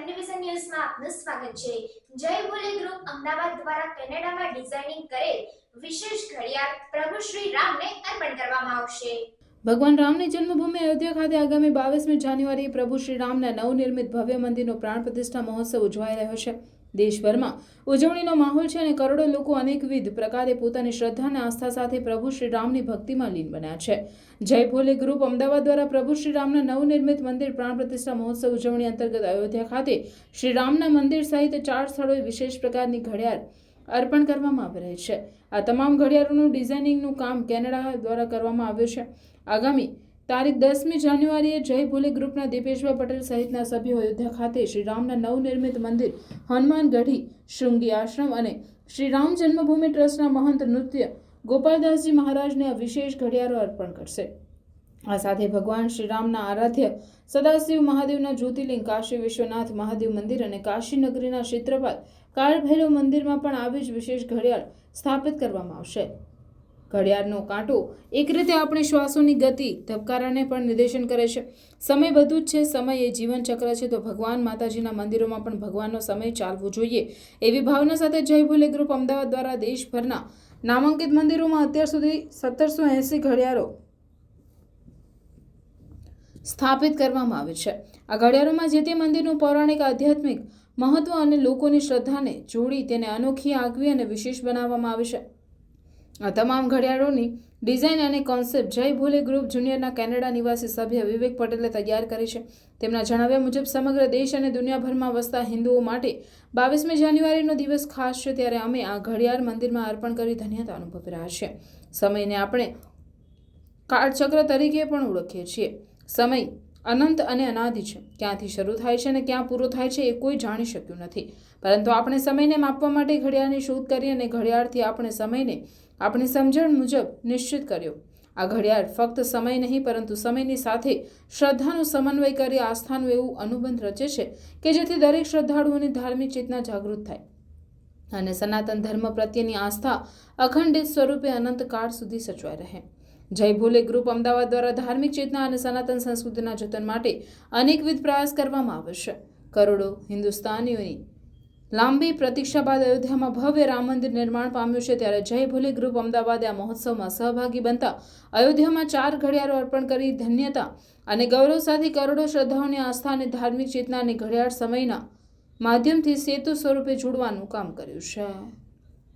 આપનું સ્વાગત છે. જય ભોલે ગ્રુપ અમદાવાદ દ્વારા કેનેડામાં ડિઝાઇનિંગ કરેલ વિશેષ ઘડિયાળ પ્રભુ શ્રી રામને અર્પણ કરવામાં આવશે. ભગવાન રામની જન્મભૂમિ અયોધ્યા ખાતે આગામી બાવીસમી જાન્યુઆરીએ પ્રભુ શ્રી રામના નવનિર્મિત ભવ્ય મંદિરનો પ્રાણ પ્રતિષ્ઠા મહોત્સવ ઉજવાઈ રહ્યો છે. દેશભરમાં. ઉજવણીનો માહોલ છે અને કરોડો લોકો અનેકવિધ પ્રકારે પોતાની શ્રદ્ધા અને આસ્થા સાથે પ્રભુ શ્રી રામની ભક્તિમાં લીન બન્યા છે. જય ભોલે ગ્રુપ અમદાવાદ દ્વારા પ્રભુ શ્રી રામના નવનિર્મિત મંદિર પ્રાણ પ્રતિષ્ઠા મહોત્સવ ઉજવણી અંતર્ગત અયોધ્યા ખાતે શ્રી રામના મંદિર સહિત ચાર સ્થળોએ વિશેષ પ્રકારની ઘડિયાળ અર્પણ કરવામાં આવી રહી છે. આ તમામ ઘડિયાળોનું ડિઝાઇનિંગનું કામ કેનેડા દ્વારા કરવામાં આવ્યું છે. આગામી તારીખ દસમી જાન્યુઆરીએ જય ભોલે ગ્રુપના દીપેશભાઈ પટેલ સહિતના સભ્યો અયોધ્યા ખાતે શ્રીરામના નવનિર્મિત મંદિર, હનુમાન ગઢી, શૃંગી આશ્રમ અને શ્રીરામ જન્મભૂમિ ટ્રસ્ટના મહંત નૃત્ય ગોપાલદાસજી મહારાજને આ વિશેષ ઘડિયાળો અર્પણ કરશે. આ સાથે ભગવાન શ્રીરામના આરાધ્ય સદાશિવ મહાદેવના જ્યોતિર્લિંગ, કાશી વિશ્વનાથ મહાદેવ મંદિર અને કાશી નગરીના ક્ષેત્રપાલ કાળભૈરવ મંદિરમાં પણ આવી જ વિશેષ ઘડિયાળ સ્થાપિત કરવામાં આવશે. ઘડિયાળનો કાંટો એક રીતે આપણી શ્વાસોની ગતિ ધબકારાને પણ નિર્દેશન કરે છે. સમય બધું જ છે, સમય એ જીવન ચક્ર છે, તો ભગવાન માતાજીના મંદિરોમાં પણ ભગવાનનો સમય ચાલવો જોઈએ. એવી ભાવના સાથે જય ભોલે ગ્રુપ અમદાવાદ દ્વારા દેશભરના નામાંકિત મંદિરોમાં અત્યાર સુધી સત્તરસો એંસી ઘડિયાળો સ્થાપિત કરવામાં આવે છે. આ ઘડિયાળોમાં જે તે મંદિરનું પૌરાણિક, આધ્યાત્મિક મહત્વ અને લોકોની શ્રદ્ધાને જોડી તેને અનોખી આગવી અને વિશેષ બનાવવામાં આવે છે. આ તમામ ઘડિયાળોની ડિઝાઇન અને કોન્સેપ્ટ જય ભોલે ગ્રુપ જુનિયરના કેનેડા નિવાસી સભ્ય વિવેક પટેલે તૈયાર કરી છે. તેમના જણાવ્યા મુજબ, સમગ્ર દેશ અને દુનિયાભરમાં વસતા હિન્દુઓ માટે બાવીસમી જાન્યુઆરીનો દિવસ ખાસ છે ત્યારે અમે આ ઘડિયાળ મંદિરમાં અર્પણ કરી ધન્યતા અનુભવી રહ્યા છીએ. સમયને આપણે કાળચક્ર તરીકે પણ ઓળખીએ છીએ. સમય અનંત અને અનાદિ છે. ક્યાંથી શરૂ થાય છે અને ક્યાં પૂરો થાય છે એ કોઈ જાણી શક્યું નથી. પરંતુ આપણે સમયને માપવા માટે ઘડિયાળની શોધ કરી અને ઘડિયાળથી આપણે સમયને, આપણી સમજણ મુજબ નિશ્ચિત કર્યો. આ ઘડિયાળ ફક્ત સમય નહીં, પરંતુ સમયની સાથે શ્રદ્ધાનો સમન્વય કરી આસ્થાનું એવું અનુબંધ રચે છે કે જેથી દરેક શ્રદ્ધાળુઓની ધાર્મિક ચેતના જાગૃત થાય. અને સનાતન ધર્મ પ્રત્યેની આસ્થા અખંડિત સ્વરૂપે અનંત કાળ સુધી સચવાઈ રહે. જય ભોલે ગ્રુપ અમદાવાદ દ્વારા ધાર્મિક ચેતના અને સનાતન સંસ્કૃતિના જતન માટે અનેકવિધ પ્રયાસ કરવામાં આવશે કરોડો હિન્દુસ્તાનીઓની લાંબી પ્રતીક્ષા બાદ અયોધ્યામાં ભવ્ય રામ મંદિર નિર્માણ પામ્યું છે. ત્યારે જય ભોલે ગ્રુપ અમદાવાદે આ મહોત્સવમાં સહભાગી બનતા અયોધ્યામાં ચાર ઘડિયાળો અર્પણ કરી ધન્યતા અને ગૌરવ સાથે કરોડો શ્રદ્ધાઓની આસ્થા અને ધાર્મિક ચેતનાની ઘડિયાળ સમયના માધ્યમથી સેતુ સ્વરૂપે જોડવાનું કામ કર્યું છે.